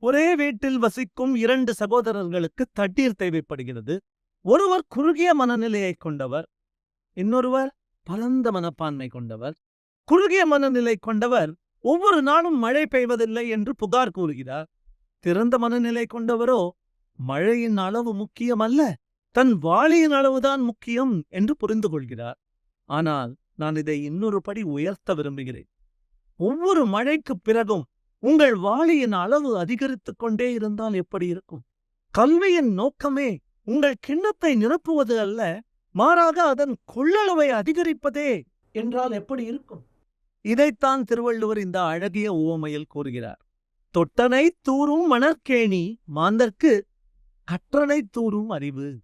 ஒரே வீட்டில் வசிக்கும் இரண்டு சகோதரர்களுக்கு தண்ணீர் தேவைப்படுகிறது. ஒருவர் குறுகிய மனநிலையை கொண்டவர் இன்னொருவர் பரந்த மனப்பான்மை கொண்டவர். குறுகிய மனநிலை கொண்டவர் ஒவ்வொரு நாளும் மழை பெய்வதில்லை என்று புகார் கூறுகிறார். திறந்த மனநிலை கொண்டவரோ மழையின் அளவு முக்கியமல்ல தன் வாளியின் அளவுதான் முக்கியம் என்று புரிந்து கொள்கிறார். ஆனால் நான் இதை இன்னொரு படி உயர்த்த விரும்புகிறேன். ஒவ்வொரு மழைக்குப் பிறகும் உங்கள் வாளியின் அளவு அதிகரித்துக் கொண்டே இருந்தால் எப்படி இருக்கும்? கல்வியின் நோக்கமே உங்கள் கிண்ணத்தை நிரப்புவது அல்ல மாறாக அதன் கொள்ளளவை அதிகரிப்பதே என்றால் எப்படி இருக்கும்? இதைத்தான் திருவள்ளுவர் இந்த அழகிய உவமையில் கூறுகிறார். தொட்டனை தூறும் மணற்கேணி மாந்தர்க்கு கற்றனை தூறும் அறிவு.